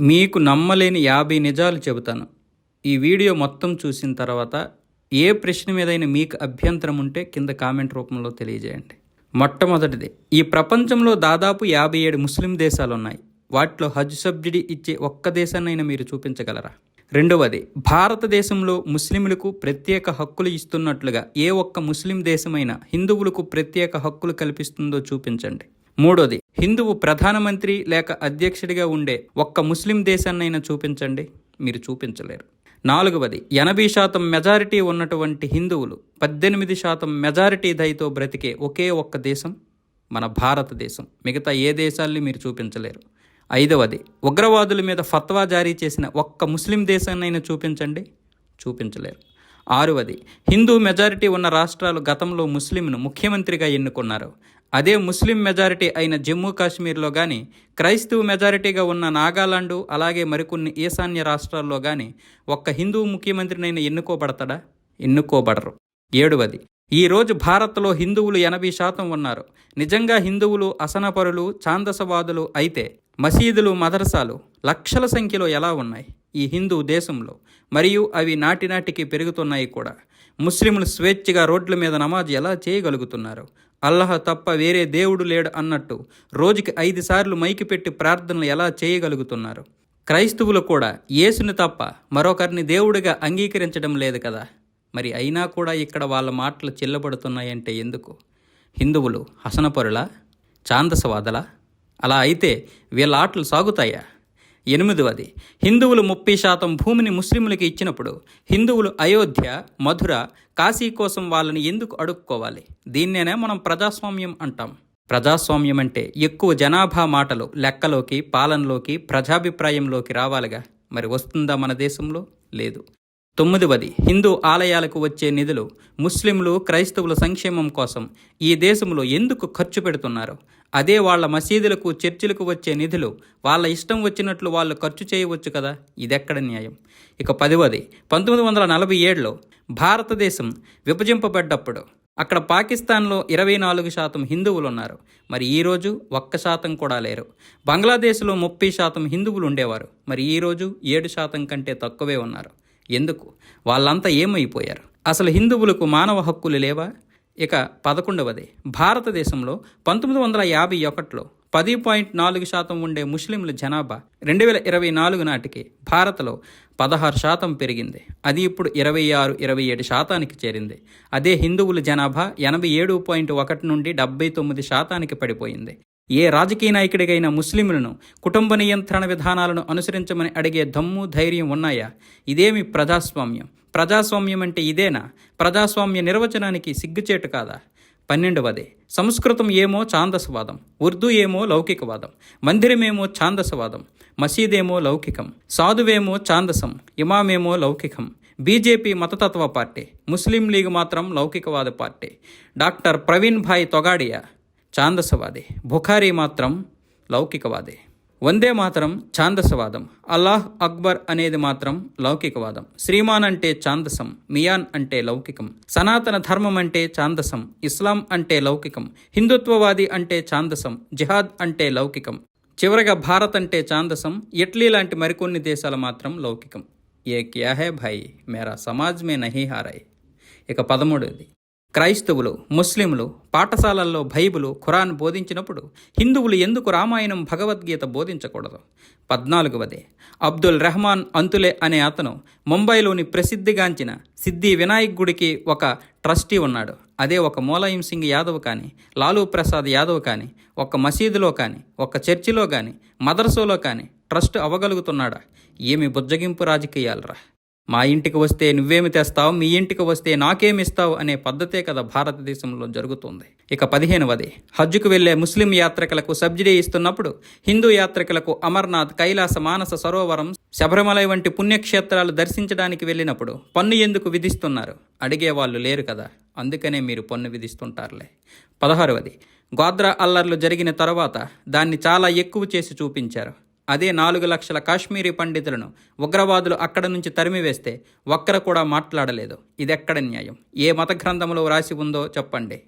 మీకు నమ్మలేని యాభై నిజాలు చెబుతాను. ఈ వీడియో మొత్తం చూసిన తర్వాత ఏ ప్రశ్న మీదైనా మీకు అభ్యంతరం ఉంటే కింద కామెంట్ రూపంలో తెలియజేయండి. మొట్టమొదటిది ఈ ప్రపంచంలో దాదాపు యాభై ఏడు ముస్లిం దేశాలు ఉన్నాయి వాటిలో హజ్ సబ్సిడీ ఇచ్చే ఒక్క దేశాన్నైనా మీరు చూపించగలరా? రెండవది భారతదేశంలో ముస్లింలకు ప్రత్యేక హక్కులు ఇస్తున్నట్లుగా ఏ ఒక్క ముస్లిం దేశమైనా హిందువులకు ప్రత్యేక హక్కులు కల్పిస్తుందో చూపించండి. మూడోది హిందువు ప్రధానమంత్రి లేక అధ్యక్షుడిగా ఉండే ఒక్క ముస్లిం దేశాన్నైనా చూపించండి మీరు చూపించలేరు. నాలుగవది ఎనభై శాతం మెజారిటీ ఉన్నటువంటి హిందువులు పద్దెనిమిది శాతం మెజారిటీ దయతో బ్రతికే ఒకే ఒక్క దేశం మన భారతదేశం. మిగతా ఏ దేశాల్ని మీరు చూపించలేరు. ఐదవది ఉగ్రవాదుల మీద ఫత్వా జారీ చేసిన ఒక్క ముస్లిం దేశాన్నైనా చూపించండి చూపించలేరు. ఆరవది హిందూ మెజారిటీ ఉన్న రాష్ట్రాలు గతంలో ముస్లింను ముఖ్యమంత్రిగా ఎన్నుకున్నారు. అదే ముస్లిం మెజారిటీ అయిన జమ్మూ కాశ్మీర్లో కానీ క్రైస్తవ మెజారిటీగా ఉన్న నాగాలాండు అలాగే మరికొన్ని ఈశాన్య రాష్ట్రాల్లో కానీ ఒక్క హిందూ ముఖ్యమంత్రినైనా ఎన్నుకోబడతాడా? ఎన్నుకోబడరు. ఏడవది ఈరోజు భారత్లో హిందువులు ఎనభై శాతం ఉన్నారు. నిజంగా హిందువులు అసనపరులు ఛాందసవాదులు అయితే మసీదులు మదరసాలు లక్షల సంఖ్యలో ఎలా ఉన్నాయి? ఈ హిందూ దేశంలో మరియు అవి నాటినాటికి పెరుగుతున్నాయి కూడా. ముస్లింలు స్వేచ్ఛగా రోడ్ల మీద నమాజ్ ఎలా చేయగలుగుతున్నారు? అల్లహ తప్ప వేరే దేవుడు లేడు అన్నట్టు రోజుకి ఐదు సార్లు మైకి పెట్టి ప్రార్థనలు ఎలా చేయగలుగుతున్నారు? క్రైస్తవులు కూడా యేసుని తప్ప మరొకరిని దేవుడిగా అంగీకరించడం లేదు కదా. మరి అయినా కూడా ఇక్కడ వాళ్ళ మాటలు చిల్లబడుతున్నాయంటే ఎందుకు? హిందువులు హసనపరులా? ఛాందసవాదలా? అలా అయితే వీళ్ళ ఆటలు సాగుతాయా? ఎనిమిదవది. హిందువులు ముప్పై శాతం భూమిని ముస్లింలకు ఇచ్చినప్పుడు హిందువులు అయోధ్య మధుర కాశీ కోసం వాళ్ళని ఎందుకు అడుక్కోవాలి? దీన్నేనే మనం ప్రజాస్వామ్యం అంటాం. ప్రజాస్వామ్యం అంటే ఎక్కువ జనాభా మాటలు లెక్కలోకి పాలనలోకి ప్రజాభిప్రాయంలోకి రావాలిగా. మరి వస్తుందా మన దేశంలో? లేదు. తొమ్మిదవది. హిందూ ఆలయాలకు వచ్చే నిధులు ముస్లింలు క్రైస్తవుల సంక్షేమం కోసం ఈ దేశంలో ఎందుకు ఖర్చు పెడుతున్నారు? అదే వాళ్ళ మసీదులకు చర్చిలకు వచ్చే నిధులు వాళ్ళ ఇష్టం వచ్చినట్లు వాళ్ళు ఖర్చు చేయవచ్చు కదా? ఇదెక్కడ న్యాయం? ఇక పదివది పంతొమ్మిది వందల నలభై ఏడులో భారతదేశం విభజింపబడ్డప్పుడు అక్కడ పాకిస్తాన్లో ఇరవై నాలుగు శాతం హిందువులు ఉన్నారు మరి ఈరోజు ఒక్క శాతం కూడా లేరు. బంగ్లాదేశ్లో ముప్పై శాతం హిందువులు ఉండేవారు. మరి ఈరోజు ఏడు శాతం కంటే తక్కువే ఉన్నారు. ఎందుకు? వాళ్ళంతా ఏమైపోయారు? అసలు హిందువులకు మానవ హక్కులు లేవా? ఇక పదకొండవది. భారతదేశంలో పంతొమ్మిది వందల యాభై ఒకటిలో పది పాయింట్ నాలుగు శాతం ఉండే ముస్లింల జనాభా రెండు వేల ఇరవై నాలుగు నాటికి భారత్లో పదహారు శాతం పెరిగింది. అది ఇప్పుడు ఇరవై ఆరు ఇరవై ఏడు శాతానికి చేరింది. అదే హిందువుల జనాభా ఎనభై ఏడు పాయింట్ ఒకటి నుండి డెబ్బై తొమ్మిది శాతానికి పడిపోయింది. ఏ రాజకీయ నాయకుడికైనా ముస్లింలను కుటుంబ నియంత్రణ విధానాలను అనుసరించమని అడిగే దమ్ము ధైర్యం ఉన్నాయా? ఇదేమి ప్రజాస్వామ్యం. ప్రజాస్వామ్యం అంటే ఇదేనా? ప్రజాస్వామ్య నిర్వచనానికి సిగ్గుచేటు కాదా? పన్నెండవది సంస్కృతం ఏమో ఛాందసవాదం ఉర్దూ ఏమో లౌకికవాదం మందిరమేమో ఛాందసవాదం మసీదేమో లౌకికం సాధువేమో ఛాందసం ఇమామేమో లౌకికం బీజేపీ మతతత్వ పార్టీ ముస్లిం లీగ్ మాత్రం లౌకికవాద పార్టీ. డాక్టర్ ప్రవీణ్ భాయ్ తొగాడియా ఛాందసవాది బుఖారీ మాత్రం లౌకికవాది. వందే మాత్రం ఛాందసవాదం. అల్లాహ్ అక్బర్ అనేది మాత్రం లౌకికవాదం. శ్రీమాన్ అంటే ఛాందసం మియాన్ అంటే లౌకికం. సనాతన ధర్మం అంటే ఛాందసం ఇస్లాం అంటే లౌకికం. హిందుత్వవాది అంటే ఛాందసం జిహాద్ అంటే లౌకికం. చివరగా భారత్ అంటే ఛాందసం ఇటలీ లాంటి మరికొన్ని దేశాలు మాత్రం లౌకికం. ఏ క్యా హే భాయ్ మేరా సమాజ్ మే నహీ హారాయ్ ఇక పదమూడవది క్రైస్తవులు ముస్లింలు పాఠశాలల్లో బైబిలు ఖురాన్ బోధించినప్పుడు హిందువులు ఎందుకు రామాయణం భగవద్గీత బోధించకూడదు? పద్నాలుగవది. అబ్దుల్ రెహమాన్ అంతులే అనే అతను ముంబైలోని ప్రసిద్ధిగాంచిన సిద్ధి వినాయక్ గుడికి ఒక ట్రస్టీ ఉన్నాడు. అదే ఒక మూలాయం సింగ్ యాదవ్ కానీ లాలూ ప్రసాద్ యాదవ్ కానీ ఒక మసీదులో కానీ ఒక చర్చిలో కానీ మదర్సోలో కానీ ట్రస్ట్ అవ్వగలుగుతున్నాడా? ఏమి బుజ్జగింపు రాజకీయాలరా? మా ఇంటికి వస్తే నువ్వేమి తెస్తావు? మీ ఇంటికి వస్తే నాకేమిస్తావు అనే పద్ధతే కదా భారతదేశంలో జరుగుతుంది. ఇక పదిహేనవది. హజ్జుకు వెళ్ళే ముస్లిం యాత్రికులకు సబ్సిడీ ఇస్తున్నప్పుడు హిందూ యాత్రికులకు అమర్నాథ్ కైలాస మానస సరోవరం శబరిమలై వంటి పుణ్యక్షేత్రాలు దర్శించడానికి వెళ్ళినప్పుడు పన్ను ఎందుకు విధిస్తున్నారు? అడిగే వాళ్ళు లేరు కదా. అందుకనే మీరు పన్ను విధిస్తుంటారులే. పదహారవది. గోద్రా అల్లర్లు జరిగిన తర్వాత దాన్ని చాలా ఎక్కువ చేసి చూపించారు. అదే నాలుగు లక్షల కాశ్మీరీ పండితులను ఉగ్రవాదులు అక్కడ నుంచి తరిమివేస్తే ఒక్కరు కూడా మాట్లాడలేదు. ఇదెక్కడ న్యాయం? ఏ మత గ్రంథంలో రాసి ఉందో చెప్పండి.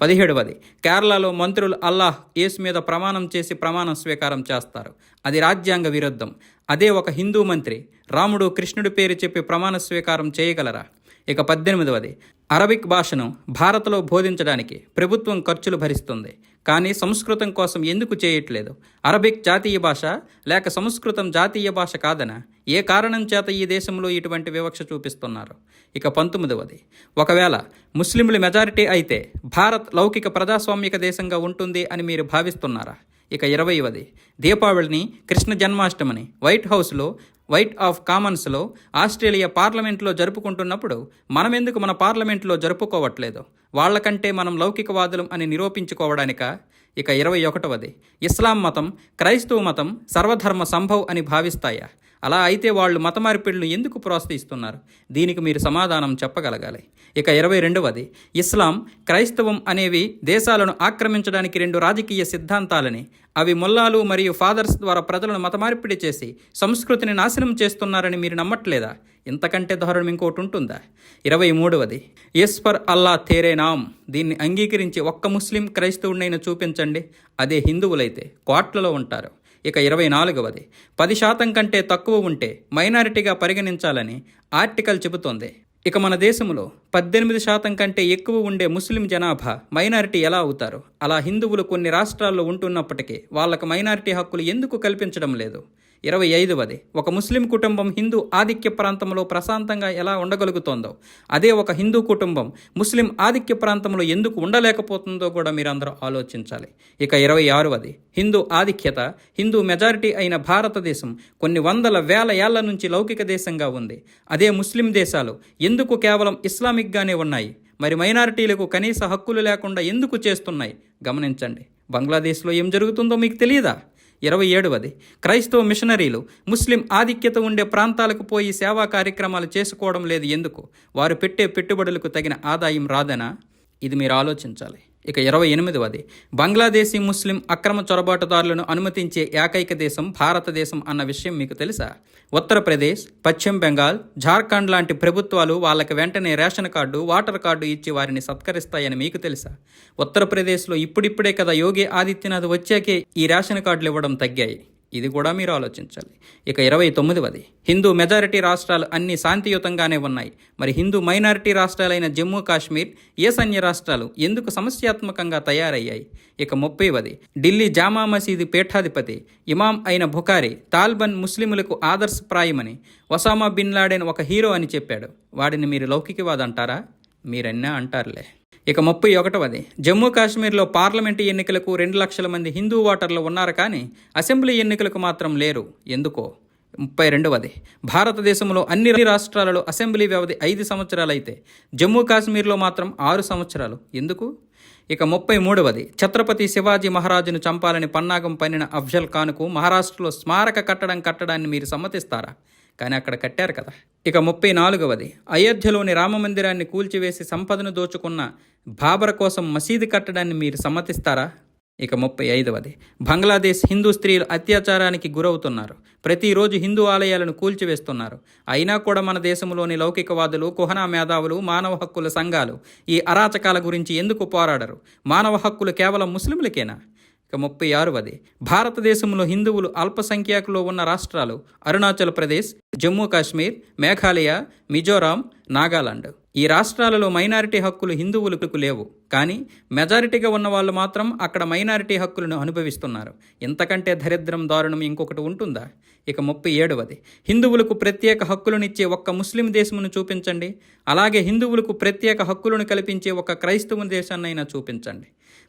పదిహేడవది కేరళలో మంత్రులు అల్లాహ్ యేసు మీద ప్రమాణం చేసి ప్రమాణం స్వీకారం చేస్తారు. అది రాజ్యాంగ విరుద్ధం. అదే ఒక హిందూ మంత్రి రాముడు కృష్ణుడి పేరు చెప్పి ప్రమాణ స్వీకారం చేయగలరా? ఇక పద్దెనిమిదవది అరబిక్ భాషను భారత్లో బోధించడానికి ప్రభుత్వం ఖర్చులు భరిస్తుంది. కానీ సంస్కృతం కోసం ఎందుకు చేయట్లేదు? అరబిక్ జాతీయ భాష లేక సంస్కృతం జాతీయ భాష కాదన? ఏ కారణం చేత ఈ దేశంలో ఇటువంటి వివక్ష చూపిస్తున్నారు? ఇక పంతొమ్మిదవది. ఒకవేళ ముస్లింలు మెజారిటీ అయితే భారత్ లౌకిక ప్రజాస్వామిక దేశంగా ఉంటుంది అని మీరు భావిస్తున్నారా? ఇక ఇరవైవది. దీపావళిని కృష్ణ జన్మాష్టమిని వైట్ హౌస్లో వైట్ ఆఫ్ కామన్స్లో ఆస్ట్రేలియా పార్లమెంట్లో జరుపుకుంటున్నప్పుడు మనమెందుకు మన పార్లమెంట్ పార్లమెంట్లో జరుపుకోవట్లేదు. వాళ్ళకంటే మనం లౌకికవాదులం అని నిరూపించుకోవడానిక? ఇక ఇరవై ఒకటవది. ఇస్లాం మతం క్రైస్తవ మతం సర్వధర్మ సంభవ్ అని భావిస్తాయా? అలా అయితే వాళ్ళు మతమార్పిడులను ఎందుకు ప్రోత్సహిస్తున్నారు? దీనికి మీరు సమాధానం చెప్పగలగాలి. ఇక ఇరవై రెండవది ఇస్లాం క్రైస్తవం అనేవి దేశాలను ఆక్రమించడానికి రెండు రాజకీయ సిద్ధాంతాలని అవి మొల్లాలు మరియు ఫాదర్స్ ద్వారా ప్రజలను మతమార్పిడి చేసి సంస్కృతిని నాశనం చేస్తున్నారని మీరు నమ్మట్లేదా? ఇంతకంటే దారుణం ఇంకోటి ఉంటుందా? ఇరవై మూడవది ఈశ్వర్ అల్లా తేరే నామ్. దీన్ని అంగీకరించి ఒక్క ముస్లిం క్రైస్తవుడినైనా చూపించండి. అదే హిందువులైతే కోట్లలో ఉంటారు. ఇక ఇరవై నాలుగవది. పది శాతం కంటే తక్కువ ఉంటే మైనారిటీగా పరిగణించాలని ఆర్టికల్ చెబుతోంది. ఇక మన దేశంలో పద్దెనిమిది శాతం కంటే ఎక్కువ ఉండే ముస్లిం జనాభా మైనారిటీ ఎలా అవుతారు? అలా హిందువులు కొన్ని రాష్ట్రాల్లో ఉంటున్నప్పటికీ వాళ్ళకు మైనారిటీ హక్కులు ఎందుకు కల్పించడం లేదు? ఇరవై ఐదవది ఒక ముస్లిం కుటుంబం హిందూ ఆధిక్య ప్రాంతంలో ప్రశాంతంగా ఎలా ఉండగలుగుతోందో అదే ఒక హిందూ కుటుంబం ముస్లిం ఆధిక్య ప్రాంతంలో ఎందుకు ఉండలేకపోతుందో కూడా మీరందరూ ఆలోచించాలి. ఇక ఇరవై ఆరవది హిందూ ఆధిక్యత హిందూ మెజారిటీ అయిన భారతదేశం కొన్ని వందల వేల ఏళ్ళ నుంచి లౌకిక దేశంగా ఉంది. అదే ముస్లిం దేశాలు ఎందుకు కేవలం ఇస్లామిక్గానే ఉన్నాయి? మరి మైనారిటీలకు కనీస హక్కులు లేకుండా ఎందుకు చేస్తున్నాయి? గమనించండి. బంగ్లాదేశ్లో ఏం జరుగుతుందో మీకు తెలియదా ఇరవై ఏడవది క్రైస్తవ మిషనరీలు ముస్లిం ఆధిక్యత ఉండే ప్రాంతాలకు పోయి సేవా కార్యక్రమాలు చేసుకోవడం లేదు ఎందుకు? వారు పెట్టే పెట్టుబడులకు తగిన ఆదాయం రాదనా? ఇది మీరు ఆలోచించాలి. ఇక ఇరవై ఎనిమిదవది. బంగ్లాదేశీ ముస్లిం అక్రమ చొరబాటుదారులను అనుమతించే ఏకైక దేశం భారతదేశం అన్న విషయం మీకు తెలుసా? ఉత్తరప్రదేశ్ పశ్చిమ బెంగాల్ జార్ఖండ్ లాంటి ప్రభుత్వాలు వాళ్ళకి వెంటనే రేషన్ కార్డు వాటర్ కార్డు ఇచ్చి వారిని సత్కరిస్తాయని మీకు తెలుసా? ఉత్తరప్రదేశ్లో ఇప్పుడిప్పుడే కదా యోగి ఆదిత్యనాథ్ వచ్చాకే ఈ రేషన్ కార్డులు ఇవ్వడం తగ్గాయి. ఇది కూడా మీరు ఆలోచించాలి. ఇక ఇరవై తొమ్మిదవది. హిందూ మెజారిటీ రాష్ట్రాలు అన్ని శాంతియుతంగానే ఉన్నాయి. మరి హిందూ మైనారిటీ రాష్ట్రాలైన జమ్మూ కాశ్మీర్ ఈశాన్య రాష్ట్రాలు ఎందుకు సమస్యాత్మకంగా తయారయ్యాయి? ఇక ముప్పైవది. ఢిల్లీ జామా మసీదు పీఠాధిపతి ఇమాం అయిన బుఖారి తాల్బన్ ముస్లిములకు ఆదర్శప్రాయమని ఒసామా బిన్ లాడెన్ ఒక హీరో అని చెప్పాడు. వాడిని మీరు లౌకికవాదంటారా? మీరన్నా అంటారులే. ఇక ముప్పై ఒకటవది జమ్మూ కాశ్మీర్లో పార్లమెంటు ఎన్నికలకు రెండు లక్షల మంది హిందూ ఓటర్లు ఉన్నారు కానీ అసెంబ్లీ ఎన్నికలకు మాత్రం లేరు. ఎందుకో? ముప్పై రెండవది భారతదేశంలో అన్ని రాష్ట్రాలలో అసెంబ్లీ వ్యవధి ఐదు సంవత్సరాలు అయితే జమ్మూ కాశ్మీర్లో మాత్రం ఆరు సంవత్సరాలు. ఎందుకు? ఇక ముప్పై మూడవది ఛత్రపతి శివాజీ మహారాజును చంపాలని పన్నాగం పన్నిన అఫ్జల్ ఖాన్కు మహారాష్ట్రలో స్మారక కట్టడం కట్టడాన్ని మీరు సమ్మతిస్తారా? కానీ అక్కడ కట్టారు కదా. ఇక ముప్పై నాలుగవది అయోధ్యలోని రామమందిరాన్ని కూల్చివేసి సంపదను దోచుకున్న బాబర్ కోసం మసీదు కట్టడాన్ని మీరు సమ్మతిస్తారా? ఇక ముప్పై ఐదవది బంగ్లాదేశ్ హిందూ స్త్రీలు అత్యాచారానికి గురవుతున్నారు. ప్రతిరోజు హిందూ ఆలయాలను కూల్చివేస్తున్నారు. అయినా కూడా మన దేశంలోని లౌకికవాదులు కుహనా మేధావులు మానవ హక్కుల సంఘాలు ఈ అరాచకాల గురించి ఎందుకు పోరాడరు? మానవ హక్కులు కేవలం ముస్లింలకేనా? ఇక ముప్పై ఆరవది. భారతదేశంలో హిందువులు అల్పసంఖ్యాకులో ఉన్న రాష్ట్రాలు అరుణాచల్ ప్రదేశ్ జమ్మూ కాశ్మీర్ మేఘాలయ మిజోరాం నాగాలాండ్. ఈ రాష్ట్రాలలో మైనారిటీ హక్కులు హిందువులకు లేవు. కానీ మెజారిటీగా ఉన్న వాళ్ళు మాత్రం అక్కడ మైనారిటీ హక్కులను అనుభవిస్తున్నారు. ఇంతకంటే దరిద్రం దారుణం ఇంకొకటి ఉంటుందా? ఇక ముప్పై ఏడవది. హిందువులకు ప్రత్యేక హక్కులనిచ్చే ఒక్క ముస్లిం దేశమును చూపించండి. అలాగే హిందువులకు ప్రత్యేక హక్కులను కల్పించే ఒక క్రైస్తవ దేశాన్నైనా చూపించండి.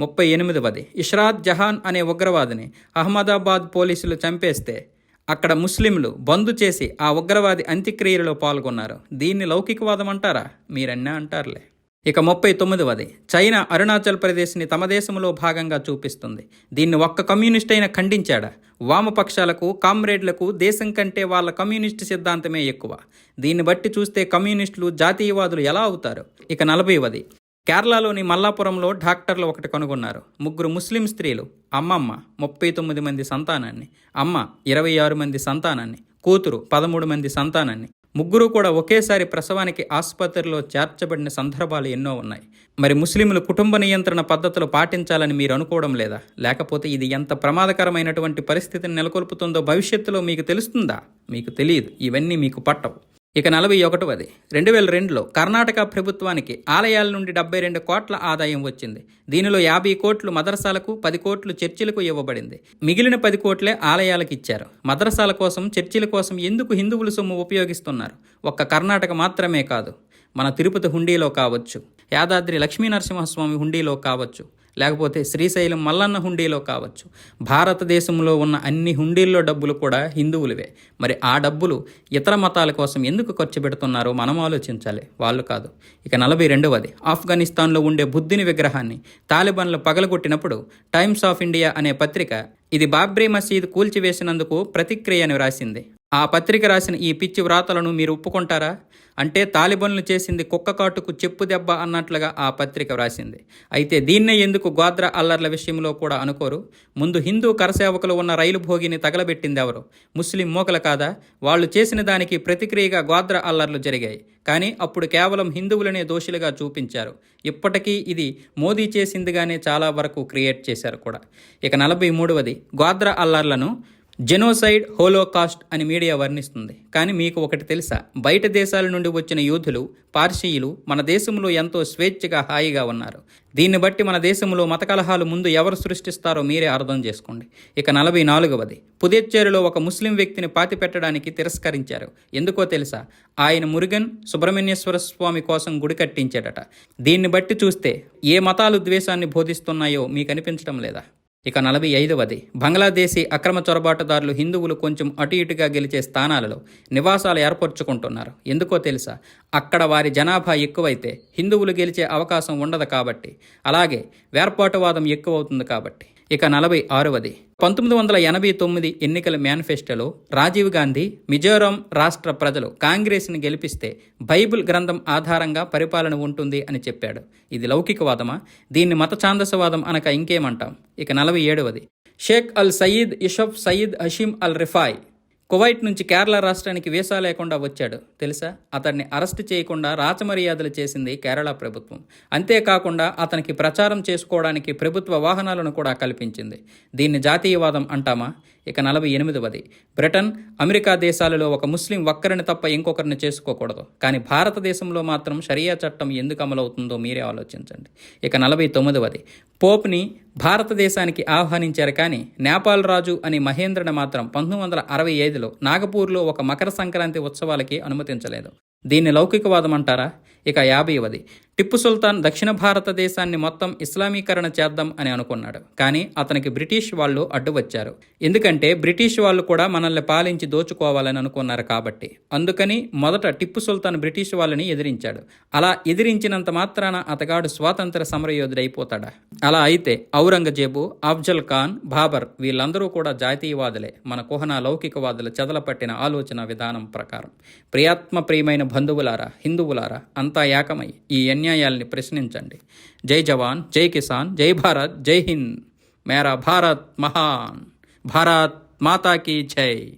ముప్పై ఎనిమిదవది. ఇష్రాత్ జహాన్ అనే ఉగ్రవాదిని అహ్మదాబాద్ పోలీసులు చంపేస్తే అక్కడ ముస్లింలు బంద్ చేసి ఆ ఉగ్రవాది అంత్యక్రియలో పాల్గొన్నారు. దీన్ని లౌకికవాదం అంటారా? మీరన్నా అంటారులే. ఇక ముప్పై తొమ్మిదవది. చైనా అరుణాచల్ ప్రదేశ్ని తమ దేశంలో భాగంగా చూపిస్తుంది. దీన్ని ఒక్క కమ్యూనిస్ట్ అయినా ఖండించాడా? వామపక్షాలకు కామ్రేడ్లకు దేశం కంటే వాళ్ళ కమ్యూనిస్ట్ సిద్ధాంతమే ఎక్కువ. దీన్ని బట్టి చూస్తే కమ్యూనిస్టులు జాతీయవాదులు ఎలా అవుతారు? ఇక నలభైవది. కేరళలోని మల్లాపురంలో డాక్టర్లు ఒకటి కనుగొన్నారు. ముగ్గురు ముస్లిం స్త్రీలు అమ్మమ్మ ముప్పై తొమ్మిది మంది సంతానాన్ని అమ్మ ఇరవై ఆరు మంది సంతానాన్ని కూతురు పదమూడు మంది సంతానాన్ని. ముగ్గురు కూడా ఒకేసారి ప్రసవానికి ఆసుపత్రిలో చేర్చబడిన సందర్భాలు ఎన్నో ఉన్నాయి. మరి ముస్లింలు కుటుంబ నియంత్రణ పద్ధతులు పాటించాలని మీరు అనుకోవడం లేదా? లేకపోతే ఇది ఎంత ప్రమాదకరమైనటువంటి పరిస్థితిని నెలకొల్పుతుందో భవిష్యత్తులో మీకు తెలుస్తుందా? మీకు తెలియదు. ఇవన్నీ మీకు పట్టవు. ఇక నలభై ఒకటవది. రెండు వేల రెండులో కర్ణాటక ప్రభుత్వానికి ఆలయాల నుండి డెబ్బై రెండు కోట్ల ఆదాయం వచ్చింది. దీనిలో యాభై కోట్లు మదరసాలకు పది కోట్లు చర్చిలకు ఇవ్వబడింది. మిగిలిన పది కోట్లే ఆలయాలకు ఇచ్చారు. మదరసాల కోసం చర్చిల కోసం ఎందుకు హిందువుల సొమ్ము ఉపయోగిస్తున్నారు? ఒక్క కర్ణాటక మాత్రమే కాదు మన తిరుపతి హుండీలో కావచ్చు యాదాద్రి లక్ష్మీనరసింహస్వామి హుండీలో కావచ్చు లేకపోతే శ్రీశైలం మల్లన్న హుండీలో కావచ్చు. భారతదేశంలో ఉన్న అన్ని హుండీల్లో డబ్బులు కూడా హిందువులవే. మరి ఆ డబ్బులు ఇతర మతాల కోసం ఎందుకు ఖర్చు పెడుతున్నారో మనం ఆలోచించాలి. వాళ్ళు కాదు. ఇక నలభై రెండవది. ఆఫ్ఘనిస్తాన్లో ఉండే బుద్ధిని విగ్రహాన్ని తాలిబాన్లు పగలగొట్టినప్పుడు టైమ్స్ ఆఫ్ ఇండియా అనే పత్రిక ఇది బాబ్రీ మసీద్ కూల్చివేసినందుకు ప్రతిక్రియను రాసింది. ఆ పత్రిక రాసిన ఈ పిచ్చి వ్రాతలను మీరు ఒప్పుకుంటారా? అంటే తాలిబన్లు చేసింది కుక్క కాటుకు చెప్పు దెబ్బ అన్నట్లుగా ఆ పత్రిక వ్రాసింది. అయితే దీన్నే ఎందుకు గోద్ర అల్లర్ల విషయంలో కూడా అనుకోరు? ముందు హిందూ కరసేవకులు ఉన్న రైలు భోగిని తగలబెట్టింది ఎవరు? ముస్లిం మోకలు కాదా? వాళ్ళు చేసిన దానికి ప్రతిక్రియగా గోద్ర అల్లర్లు జరిగాయి. కానీ అప్పుడు కేవలం హిందువులనే దోషులుగా చూపించారు. ఇప్పటికీ ఇది మోదీ చేసిందిగానే చాలా వరకు క్రియేట్ చేశారు కూడా. ఇక నలభై మూడవది గోద్ర అల్లర్లను జెనోసైడ్ హోలోకాస్ట్ అని మీడియా వర్ణిస్తుంది. కానీ మీకు ఒకటి తెలుసా? బయట దేశాల నుండి వచ్చిన యూదులు పార్షీయులు మన దేశంలో ఎంతో స్వేచ్ఛగా హాయిగా ఉన్నారు. దీన్ని బట్టి మన దేశంలో మత కలహాలు ముందు ఎవరు సృష్టిస్తారో మీరే అర్థం చేసుకోండి. ఇక నలభై నాలుగవది. పుదేచ్చేరిలో ఒక ముస్లిం వ్యక్తిని పాతి పెట్టడానికి తిరస్కరించారు. ఎందుకో తెలుసా? ఆయన మురుగన్ సుబ్రహ్మణ్యేశ్వర స్వామి కోసం గుడి కట్టించాడట. దీన్ని బట్టి చూస్తే ఏ మతాలు ద్వేషాన్ని బోధిస్తున్నాయో మీకు అనిపించడం లేదా? ఇక నలభై ఐదవది. బంగ్లాదేశీ అక్రమ చొరబాటుదారులు హిందువులు కొంచెం అటు ఇటుగా గెలిచే స్థానాలలో నివాసాలు ఏర్పరచుకుంటున్నారు. ఎందుకో తెలుసా? అక్కడ వారి జనాభా ఎక్కువైతే హిందువులు గెలిచే అవకాశం ఉండదు కాబట్టి. అలాగే వేర్పాటువాదం ఎక్కువవుతుంది కాబట్టి. ఇక నలభై ఆరవది. పంతొమ్మిది వందల ఎనభై తొమ్మిది ఎన్నికల మేనిఫెస్టోలో రాజీవ్ గాంధీ మిజోరాం రాష్ట్ర ప్రజలు కాంగ్రెస్ని గెలిపిస్తే బైబిల్ గ్రంథం ఆధారంగా పరిపాలన ఉంటుంది అని చెప్పాడు. ఇది లౌకికవాదమా? దీన్ని మతఛాందసవాదం అనక ఇంకేమంటాం? ఇక నలభై ఏడవది. షేక్ అల్ Saeed ఇషఫ్ Sayeed Hashim al Rifai Kuwait నుంచి కేరళ రాష్ట్రానికి వీసా లేకుండా వచ్చాడు. తెలుసా? అతన్ని అరెస్ట్ చేయకుండా రాచమర్యాదలు చేసింది కేరళ ప్రభుత్వం. అంతేకాకుండా అతనికి ప్రచారం చేసుకోవడానికి ప్రభుత్వ వాహనాలను కూడా కల్పించింది. దీన్ని జాతీయవాదం అంటామా? ఇక నలభై ఎనిమిదవది. బ్రిటన్ అమెరికా దేశాలలో ఒక ముస్లిం ఒక్కరిని తప్ప ఇంకొకరిని చేసుకోకూడదు. కానీ భారతదేశంలో మాత్రం షరియా చట్టం ఎందుకు అమలవుతుందో మీరే ఆలోచించండి. ఇక నలభై తొమ్మిదవది. పోప్ని భారతదేశానికి ఆహ్వానించారు కానీ నేపాల్ రాజు అని మహేంద్రను మాత్రం పంతొమ్మిది వందల అరవై ఐదులో నాగపూర్లో ఒక మకర సంక్రాంతి ఉత్సవాలకి అనుమతించలేదు. దీన్ని లౌకికవాదం అంటారా? ఇక యాభైవది. టిప్పు సుల్తాన్ దక్షిణ భారతదేశాన్ని మొత్తం ఇస్లామీకరణ చేద్దాం అని అనుకున్నాడు. కానీ అతనికి బ్రిటిష్ వాళ్ళు అడ్డు వచ్చారు. ఎందుకంటే బ్రిటిష్ వాళ్ళు కూడా మనల్ని పాలించి దోచుకోవాలని అనుకున్నారు కాబట్టి. అందుకని మొదట టిప్పు సుల్తాన్ బ్రిటిష్ వాళ్ళని ఎదిరించాడు. అలా ఎదిరించినంత మాత్రాన అతగాడు స్వాతంత్ర సమరయోధుడైపోతాడా అలా అయితే ఔరంగజేబు అఫ్జల్ ఖాన్ బాబర్ వీళ్ళందరూ కూడా జాతీయవాదులే. మన కుహన లౌకికవాదులు చెదలపట్టిన ఆలోచన విధానం ప్రకారం. ప్రియాత్మ ప్రియమైన బంధువులారా హిందువులారా అంత ఏకమై ఈ అన్యాయాల్ని ప్రశ్నించండి. జై జవాన్ జై కిసాన్ జై భారత్ జై హింద్. మేరా భారత్ మహాన్. భారత్ మాతాకి జై.